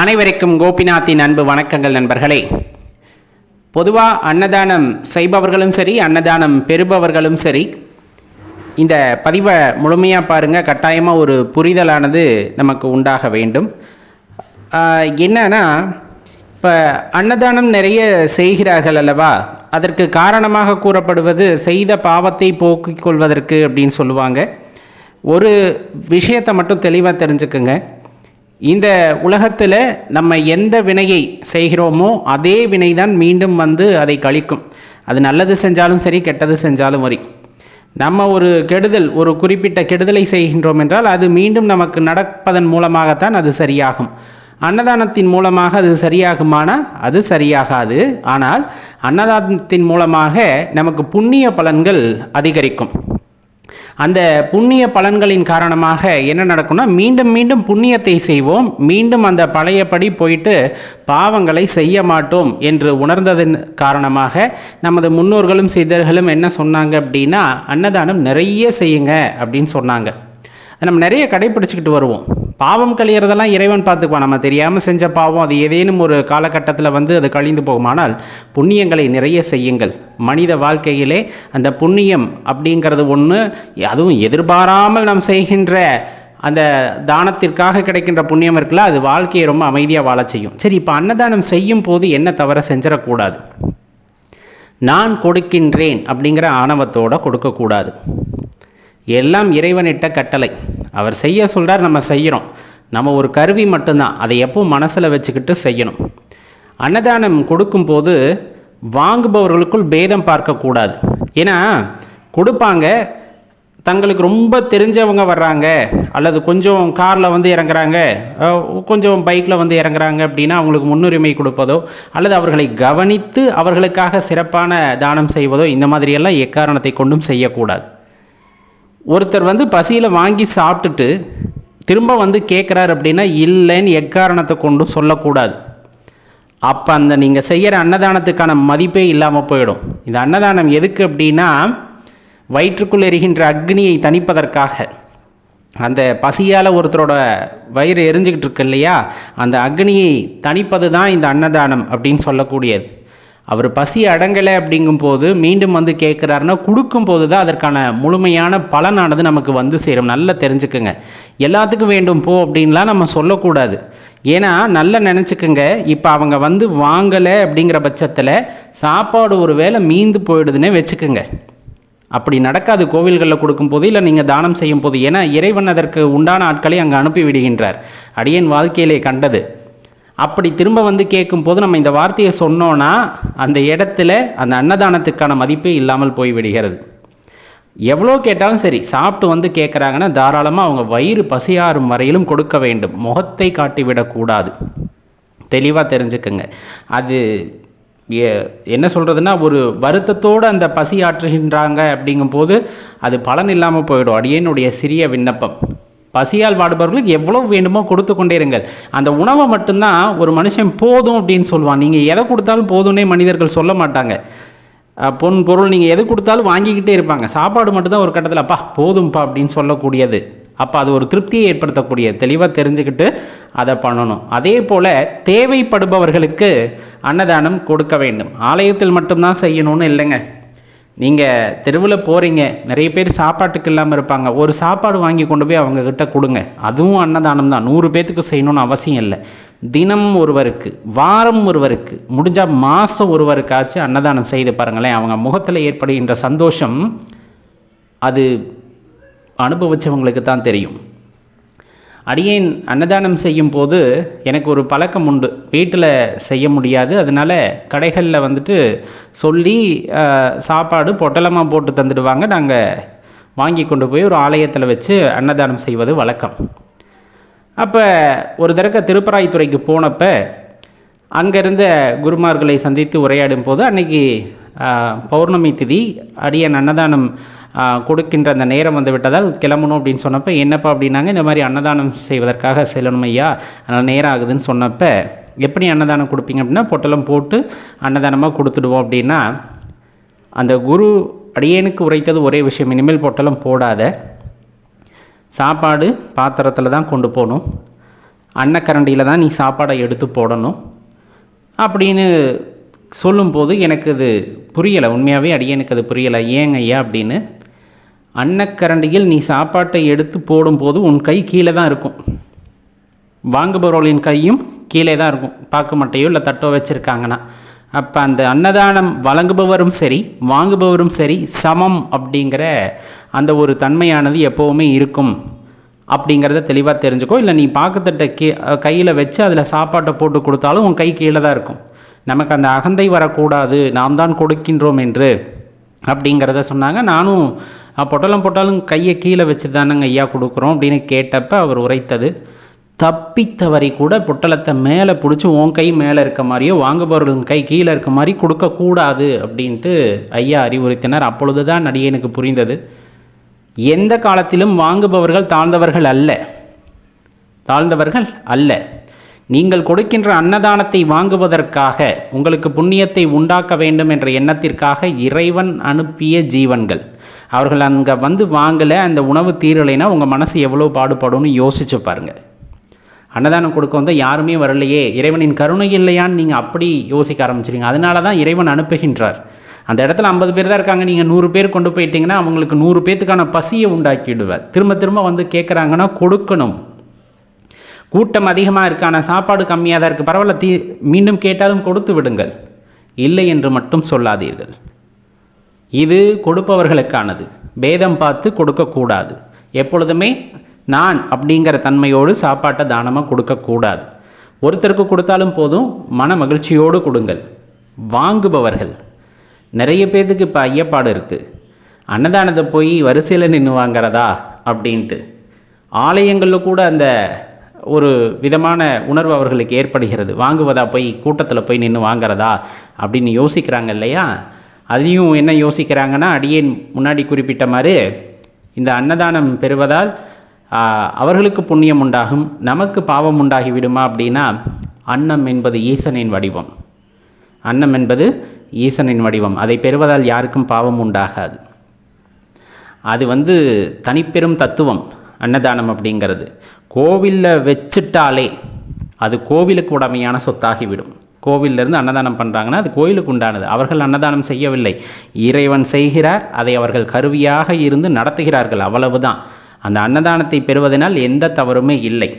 அனைவருக்கும் கோபிநாத்தின் அன்பு வணக்கங்கள் நண்பர்களே. பொதுவாக அன்னதானம் செய்பவர்களும் சரி அன்னதானம் பெறுபவர்களும் சரி இந்த பதிவை முழுமையாக பாருங்கள் கட்டாயமாக ஒரு புரிதலானது நமக்கு உண்டாக வேண்டும். என்னன்னா இப்போ அன்னதானம் நிறைய செய்கிறார்கள் அல்லவா? அதற்கு காரணமாக கூறப்படுவது செய்த பாவத்தை போக்கிக் கொள்வதற்கு அப்படின்னு சொல்லுவாங்க. ஒரு விஷயத்தை மட்டும் தெளிவாக தெரிஞ்சுக்குங்க. இந்த உலகத்தில் நம்ம எந்த வினையை செய்கிறோமோ அதே வினை தான் மீண்டும் வந்து அதை கழிக்கும். அது நல்லது செஞ்சாலும் சரி கெட்டது செஞ்சாலும் சரி நம்ம ஒரு கெடுதல் ஒரு குறிப்பிட்ட கெடுதலை செய்கின்றோம் என்றால் அது மீண்டும் நமக்கு நடப்பதன் மூலமாகத்தான் அது சரியாகும். அன்னதானத்தின் மூலமாக அது சரியாகுமானால் அது சரியாகாது. ஆனால் அன்னதானத்தின் மூலமாக நமக்கு புண்ணிய பலன்கள் அதிகரிக்கும். அந்த புண்ணிய பலன்களின் காரணமாக என்ன நடக்கும்னா மீண்டும் மீண்டும் புண்ணியத்தை செய்வோம். மீண்டும் அந்த பழையபடி போயிட்டு பாவங்களை செய்ய மாட்டோம் என்று உணர்ந்ததன் காரணமாக நமது முன்னோர்களும் சித்தர்களும் என்ன சொன்னாங்க அப்படின்னா அன்னதானம் நிறைய செய்யுங்க அப்படின்னு சொன்னாங்க. நம்ம நிறைய கடைப்பிடிச்சிக்கிட்டு வருவோம். பாவம் கழியறதெல்லாம் இறைவன் பார்த்துக்குவான். நம்ம தெரியாமல் செஞ்ச பாவம் அது ஏதேனும் ஒரு காலகட்டத்தில் வந்து அது கழிந்து போகுமானால் புண்ணியங்களை நிறைய செய்யுங்கள். மனித வாழ்க்கையிலே அந்த புண்ணியம் அப்படிங்கிறது ஒன்று அதுவும் எதிர்பாராமல் நாம் செய்கின்ற அந்த தானத்திற்காக கிடைக்கின்ற புண்ணியம் இருக்குல்ல அது வாழ்க்கையை ரொம்ப அமைதியாக வாழ செய்யும். சரி இப்போ அன்னதானம் செய்யும் போது என்ன தவற செஞ்சிடக்கூடாது? நான் கொடுக்கின்றேன் அப்படிங்கிற ஆணவத்தோடு கொடுக்கக்கூடாது. எல்லாம் இறைவனிட்ட கட்டளை. அவர் செய்ய சொல்கிறார் நம்ம செய்கிறோம் நம்ம ஒரு கருவி மட்டும்தான். அதை எப்போ மனசில் வச்சுக்கிட்டு செய்யணும். அன்னதானம் கொடுக்கும்போது வாங்குபவர்களுக்குள் பேதம் பார்க்கக்கூடாது. ஏன்னா கொடுப்பாங்க. தங்களுக்கு ரொம்ப தெரிஞ்சவங்க வர்றாங்க. அல்லது கொஞ்சம் காரில் வந்து இறங்குறாங்க. கொஞ்சம் பைக்கில் வந்து இறங்குறாங்க அப்படின்னா அவங்களுக்கு முன்னுரிமை கொடுப்பதோ அல்லது அவர்களை கவனித்து அவர்களுக்காக சிறப்பான தானம் செய்வதோ இந்த மாதிரியெல்லாம் எக்காரணத்தை கொண்டும் செய்யக்கூடாது. ஒருத்தர் வந்து பசியில் வாங்கி சாப்பிட்டுட்டு திரும்ப வந்து கேட்குறாரு அப்படின்னா இல்லைன்னு எக்காரணத்தை கொண்டும் சொல்லக்கூடாது. அப்போ அந்த நீங்கள் செய்கிற அன்னதானத்துக்கான மதிப்பே இல்லாமல் போயிடும். இந்த அன்னதானம் எதுக்கு அப்படின்னா வயிற்றுக்குள் எரிகின்ற அக்னியை தணிப்பதற்காக. அந்த பசியால் ஒருத்தரோட வயிறு எரிஞ்சுக்கிட்டு இருக்கு இல்லையா? அந்த அக்னியை தணிப்பது தான் இந்த அன்னதானம் அப்படின்னு சொல்லக்கூடியது. அவர் பசி அடங்கலை அப்படிங்கும்போது மீண்டும் வந்து கேட்குறாருன்னா கொடுக்கும்போது தான் அதற்கான முழுமையான பலனானது நமக்கு வந்து சேரும். நல்லா தெரிஞ்சுக்குங்க. எல்லாத்துக்கும் வேண்டும் போ அப்படின்லாம் நம்ம சொல்லக்கூடாது. ஏன்னா நல்லா நினச்சிக்கோங்க. இப்போ அவங்க வந்து வாங்கலை அப்படிங்கிற பட்சத்தில் சாப்பாடு ஒரு வேளை மீந்து போயிடுதுன்னே வச்சுக்கோங்க. அப்படி நடக்காது. கோவில்களில் கொடுக்கும்போது இல்லை நீங்கள் தானம் செய்யும் போது ஏன்னா இறைவன் அதற்கு உண்டான ஆட்களை அங்கே அனுப்பி விடுகின்றார். அடியேன் வாழ்க்கையிலே கண்டது. அப்படி திரும்ப வந்து கேட்கும்போது நம்ம இந்த வார்த்தையை சொன்னோன்னா அந்த இடத்துல அந்த அன்னதானத்துக்கான மதிப்பே இல்லாமல் போய் விடுகிறது எவ்வளோ கேட்டாலும் சரி சாப்பிட்டு வந்து கேட்குறாங்கன்னா தாராளமாக அவங்க வயிறு பசியாறும் வரையிலும் கொடுக்க வேண்டும். முகத்தை காட்டி விடக்கூடாது தெளிவாக தெரிஞ்சுக்கங்க. அது என்ன சொல்கிறதுனா ஒரு வருத்தத்தோடு அந்த பசி ஆற்றுகின்றாங்க அப்படிங்கும்போது அது பலன் இல்லாமல் போயிடும். அடியேனுடைய சிறிய விண்ணப்பம். பசியால் வாடுபவர்களுக்கு எவ்வளோ வேண்டுமோ கொடுத்து கொண்டே இருங்கள் அந்த உணவை மட்டும்தான் ஒரு மனுஷன் போதும் அப்படின்னு சொல்லுவான். நீங்கள் எதை கொடுத்தாலும் போதும்னே மனிதர்கள் சொல்ல மாட்டாங்க. பொன் பொருள் நீங்கள் எது கொடுத்தாலும் வாங்கிக்கிட்டே இருப்பாங்க. சாப்பாடு மட்டும்தான் ஒரு கட்டத்தில் அப்பா போதும்ப்பா அப்படின்னு சொல்லக்கூடியது. அப்போ அது ஒரு திருப்தியை ஏற்படுத்தக்கூடிய தெளிவாக தெரிஞ்சுக்கிட்டு அதை பண்ணணும். அதே போல் தேவைப்படுபவர்களுக்கு அன்னதானம் கொடுக்க வேண்டும். ஆலயத்தில் மட்டும்தான் செய்யணும்னு இல்லைங்க. நீங்கள் தெருவில் போகிறீங்க நிறைய பேர் சாப்பாட்டுக்கு இல்லாமல் இருப்பாங்க. ஒரு சாப்பாடு வாங்கி கொண்டு போய் அவங்க கிட்ட கொடுங்க. அதுவும் அன்னதானம் தான். நூறு பேர்த்துக்கு செய்யணும்னு அவசியம் இல்லை. தினம் ஒருவருக்கு வாரம் ஒருவருக்கு முடிஞ்சால் மாதம் ஒருவருக்காச்சும் அன்னதானம் செய்து பாருங்களேன். அவங்க முகத்தில் ஏற்படுகின்ற சந்தோஷம் அது அனுபவிச்சவங்களுக்கு தான் தெரியும். அடியேன் அன்னதானம் செய்யும் போது எனக்கு ஒரு பழக்கம் உண்டு. வீட்டில் செய்ய முடியாது. அதனால் கடைகளில் வந்துட்டு சொல்லி சாப்பாடு பொட்டலமாக போட்டு தந்துடுவாங்க. நாங்கள் வாங்கி கொண்டு போய் ஒரு ஆலயத்தில் வச்சு அன்னதானம் செய்வது வழக்கம். அப்போ ஒரு தடவை திருப்பராய்த்துறைக்கு போனப்போ அங்கே இருந்த குருமார்களை சந்தித்து உரையாடும் போது அன்றைக்கி பௌர்ணமி திதி அடியன் அன்னதானம் கொடுக்கின்ற அந்த நேரம் வந்து விட்டதால் கிளம்பணும் அப்படின்னு சொன்னப்போ என்னப்பா அப்படின்னாங்க இந்த மாதிரி அன்னதானம் செய்வதற்காக செல்லணும் ஐயா அதனால் நேரம் ஆகுதுன்னு சொன்னப்போ எப்படி அன்னதானம் கொடுப்பீங்க? அப்படின்னா பொட்டலம் போட்டு அன்னதானமாக கொடுத்துடுவோம் அப்படின்னா அந்த குரு அடியேனுக்கு உரைத்தது ஒரே விஷயம் இனிமேல் பொட்டலம் போடாத. சாப்பாடு பாத்திரத்தில் தான் கொண்டு போகணும். அன்னக்கரண்டியில் தான் நீ சாப்பாடை எடுத்து போடணும். அப்படின்னு சொல்லும்போது எனக்கு இது புரியலை உண்மையாகவே அடியனுக்கு அது புரியலை ஏங்க ஐயா? அப்படின்னு அன்னக்கரண்டியில் நீ சாப்பாட்டை எடுத்து போடும்போது உன் கை கீழே தான் இருக்கும். வாங்குபவர்களின் கையும் கீழே தான் இருக்கும். பாக்கு மட்டையோ இல்லை தட்டோ வச்சுருக்காங்கன்னா. அப்போ அந்த அன்னதானம் வழங்குபவரும் சரி வாங்குபவரும் சரி சமம் அப்படிங்கிற அந்த ஒரு தன்மையானது எப்போவுமே இருக்கும். அப்படிங்கிறத தெளிவாக தெரிஞ்சுக்கோ. இல்லை நீ பாக்குத்தட்டை கீ கையில் வச்சு அதில் சாப்பாட்டை போட்டு கொடுத்தாலும் உன் கை கீழே தான் இருக்கும். நமக்கு அந்த அகந்தை வரக்கூடாது. நாம் தான் கொடுக்கின்றோம் என்று அப்படிங்கிறத சொன்னாங்க. நானும் பொட்டலம் போட்டாலும் கையை கீழே வச்சு தானேங்க ஐயா கொடுக்குறோம் அப்படின்னு கேட்டப்ப அவர் உரைத்தது. தப்பித்தவரை கூட பொட்டலத்தை மேலே பிடிச்சி உன் கை மேலே இருக்க மாதிரியோ வாங்குபவர்களின் கை கீழே இருக்க மாதிரி கொடுக்கக்கூடாது அப்படின்ட்டு ஐயா அறிவுறுத்தினார். அப்பொழுது தான் நடிகனுக்கு புரிந்தது. எந்த காலத்திலும் வாங்குபவர்கள் தாழ்ந்தவர்கள் அல்ல. தாழ்ந்தவர்கள் அல்ல. நீங்கள் கொடுக்கின்ற அன்னதானத்தை வாங்குவதற்காக உங்களுக்கு புண்ணியத்தை உண்டாக்க வேண்டும் என்ற எண்ணத்திற்காக இறைவன் அனுப்பிய ஜீவன்கள். அவர்கள் அங்கே வந்து வாங்கலை அந்த உணவு தீரலைன்னா உங்கள் மனசு எவ்வளோ பாடுபடும்னு யோசிச்சு பாருங்கள் அன்னதானம் கொடுக்க வந்து யாருமே வரலையே இறைவனின் கருணை இல்லையான்னு நீங்கள் அப்படி யோசிக்க ஆரம்பிச்சிருங்க அதனால தான் இறைவன் அனுப்புகின்றார். அந்த இடத்துல ஐம்பது பேர் தான் இருக்காங்க நீங்கள் நூறு பேர் கொண்டு போயிட்டீங்கன்னா அவங்களுக்கு நூறு பேர்த்துக்கான பசியை உண்டாக்கிடுவார். திரும்ப திரும்ப வந்து கேட்குறாங்கன்னா கொடுக்கணும். கூட்டம் அதிகமாக இருக்கான ஆனால் சாப்பாடு கம்மியாக தான் இருக்குது பரவாயில்ல தீ மீண்டும் கேட்டாலும் கொடுத்து விடுங்கள். இல்லை என்று மட்டும் சொல்லாதீர்கள். இது கொடுப்பவர்களுக்கானது. பேதம் பார்த்து கொடுக்கக்கூடாது எப்பொழுதுமே நான் அப்படிங்கிற தன்மையோடு சாப்பாட்டை தானமாக கொடுக்கக்கூடாது ஒருத்தருக்கு கொடுத்தாலும் போதும் மன மகிழ்ச்சியோடு கொடுங்கள். வாங்குபவர்கள். நிறைய பேர்த்துக்கு இப்போ ஐயப்பாடு இருக்குது அன்னதானத்தை போய் வரிசையில் நின்று வாங்கிறதா? அப்படின்ட்டு. ஆலயங்களில் கூட அந்த ஒரு விதமான உணர்வு அவர்களுக்கு ஏற்படுகிறது. வாங்குவதா போய் கூட்டத்தில் போய் நின்று வாங்குறதா? அப்படின்னு யோசிக்கிறாங்க இல்லையா? அதையும் என்ன யோசிக்கிறாங்கன்னா அடியேன் முன்னாடி குறிப்பிட்ட மாதிரி இந்த அன்னதானம் பெறுவதால் அவர்களுக்கு புண்ணியம் உண்டாகும் நமக்கு பாவம் உண்டாகி விடுமா அப்படின்னா அன்னம் என்பது ஈசனின் வடிவம். அன்னம் என்பது ஈசனின் வடிவம். அதை பெறுவதால் யாருக்கும் பாவம் உண்டாகாது. அது வந்து தனிப்பெரும் தத்துவம். அன்னதானம் அப்படிங்கிறது. கோவிலில் வச்சுட்டாலே அது கோவிலுக்கு உடமையான சொத்தாகிவிடும். கோவிலிருந்து அன்னதானம் பண்ணுறாங்கன்னா அது கோயிலுக்கு உண்டானது. அவர்கள் அன்னதானம் செய்யவில்லை. இறைவன் செய்கிறார் அதை அவர்கள் கருவியாக இருந்து நடத்துகிறார்கள் அவ்வளவுதான். அந்த அன்னதானத்தை பெறுவதனால் எந்த தவறுமே இல்லை.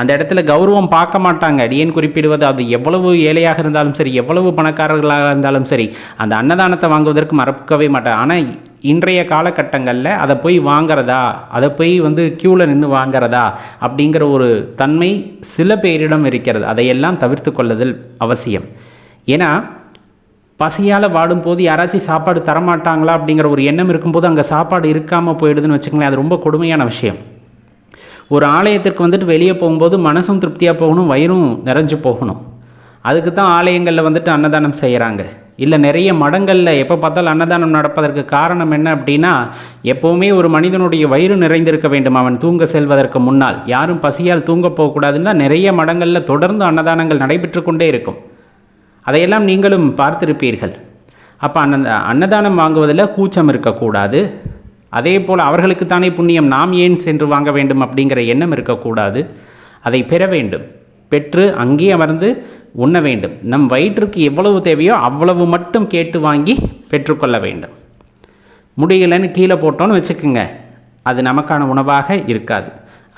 அந்த இடத்துல கௌரவம் பார்க்க மாட்டாங்க. அடியேன் குறிப்பிடுவது அது எவ்வளவு ஏழையாக இருந்தாலும் சரி எவ்வளவு பணக்காரர்களாக இருந்தாலும் சரி அந்த அன்னதானத்தை வாங்குவதற்கு மறக்கவே மாட்டாங்க. ஆனால் இன்றைய காலகட்டங்களில் அதை போய் வாங்கிறதா அதை போய் வந்து க்யூவில் நின்று வாங்கிறதா அப்படிங்கிற ஒரு தன்மை சில பேரிடம் இருக்கிறது. அதையெல்லாம் தவிர்த்து கொள்ளுதல் அவசியம். ஏன்னா பசியால் வாடும்போது யாராச்சும் சாப்பாடு தரமாட்டாங்களா அப்படிங்கிற ஒரு எண்ணம் இருக்கும்போது அங்கே சாப்பாடு இருக்காமல் போயிடுதுன்னு வச்சுக்கோங்களேன் அது ரொம்ப கொடுமையான விஷயம். ஒரு ஆலயத்திற்கு வந்துட்டு வெளியே போகும்போது மனசும் திருப்தியாக போகணும் வயிறும் நிறைஞ்சு போகணும். அதுக்கு தான் ஆலயங்களில் வந்துட்டு அன்னதானம் செய்கிறாங்க இல்லை நிறைய மடங்களில் எப்போ பார்த்தாலும் அன்னதானம் நடப்பதற்கு காரணம் என்ன அப்படின்னா எப்போவுமே ஒரு மனிதனுடைய வயிறு நிறைந்திருக்க வேண்டும். அவன் தூங்க செல்வதற்கு முன்னால். யாரும் பசியால் தூங்க போகக்கூடாதுன்னு தான் நிறைய மடங்களில் தொடர்ந்து அன்னதானங்கள் நடைபெற்று கொண்டே இருக்கும். அதையெல்லாம் நீங்களும் பார்த்திருப்பீர்கள். அப்போ அன்ன அன்னதானம் வாங்குவதில் கூச்சம் இருக்கக்கூடாது. அதே போல் அவர்களுக்குத்தானே புண்ணியம் நாம் ஏன் சென்று வாங்க வேண்டும் அப்படிங்கிற எண்ணம் இருக்கக்கூடாது. அதை பெற வேண்டும். பெற்று அங்கே அமர்ந்து உண்ண வேண்டும். நம் வயிற்றுக்கு எவ்வளவு தேவையோ அவ்வளவு மட்டும் கேட்டு வாங்கி பெற்றுக்கொள்ள வேண்டும். முடியலைன்னு கீழே போட்டோன்னு வச்சுக்கோங்க. அது நமக்கான உணவாக இருக்காது.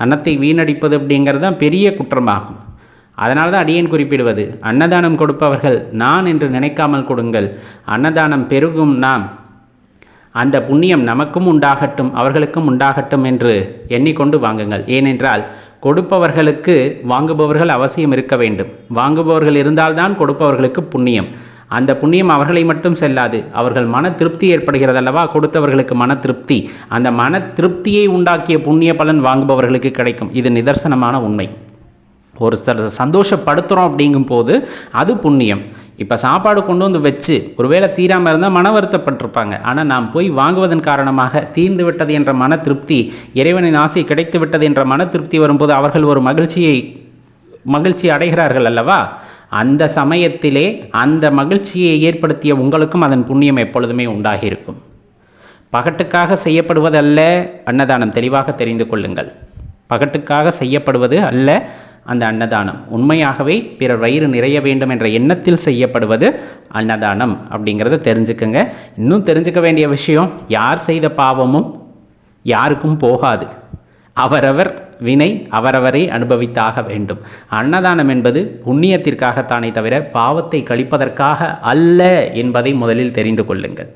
அன்னத்தை வீணடிப்பது அப்படிங்கிறது தான் பெரிய குற்றமாகும். அதனால தான் அடியேன் குறிப்பிடுவது. அன்னதானம் கொடுப்பவர்கள் நான் என்று நினைக்காமல் கொடுங்கள். அன்னதானம் பெருகும் நாம். அந்த புண்ணியம் நமக்கும் உண்டாகட்டும் அவர்களுக்கும் உண்டாகட்டும் என்று எண்ணிக்கொண்டு வாங்குங்கள். ஏனென்றால் கொடுப்பவர்களுக்கு வாங்குபவர்கள் அவசியம் இருக்க வேண்டும். வாங்குபவர்கள் இருந்தால்தான் கொடுப்பவர்களுக்கு புண்ணியம். அந்த புண்ணியம் அவர்களை மட்டும் செல்லாது அவர்கள் மன திருப்தி ஏற்படுகிறது அல்லவா கொடுத்தவர்களுக்கு மன திருப்தி. அந்த மன திருப்தியை உண்டாக்கிய புண்ணிய பலன் வாங்குபவர்களுக்கு கிடைக்கும். இது நிதர்சனமான உண்மை. ஒரு சில சந்தோஷப்படுத்துகிறோம் அப்படிங்கும்போது அது புண்ணியம். இப்போ சாப்பாடு கொண்டு வந்து வச்சு ஒருவேளை தீராமல் இருந்தால் மன வருத்தப்பட்டிருப்பாங்க. ஆனால் நாம் போய் வாங்குவதன் காரணமாக தீர்ந்து விட்டது என்ற மன திருப்தி இறைவனின் ஆசை கிடைத்து விட்டது என்ற மன திருப்தி வரும்போது அவர்கள் ஒரு மகிழ்ச்சியை மகிழ்ச்சி அடைகிறார்கள் அல்லவா? அந்த சமயத்திலே அந்த மகிழ்ச்சியை ஏற்படுத்திய உங்களுக்கும் அதன் புண்ணியம் எப்பொழுதுமே உண்டாகியிருக்கும். பகட்டுக்காக செய்யப்படுவதல்ல அன்னதானம் தெளிவாக தெரிந்து கொள்ளுங்கள். பகட்டுக்காக செய்யப்படுவது அல்ல அந்த அன்னதானம். உண்மையாகவே பிறர் வயிறு நிறைய வேண்டும் என்ற எண்ணத்தில் செய்யப்படுவது அன்னதானம் அப்படிங்கிறத தெரிஞ்சுக்கங்க. இன்னும் தெரிஞ்சுக்க வேண்டிய விஷயம் யார் செய்த பாவமும் யாருக்கும் போகாது. அவரவர் வினை அவரவரை அனுபவித்தாக வேண்டும். அன்னதானம் என்பது புண்ணியத்திற்காகத்தானே தவிர பாவத்தை கழிப்பதற்காக அல்ல என்பதை முதலில் தெரிந்து கொள்ளுங்கள்.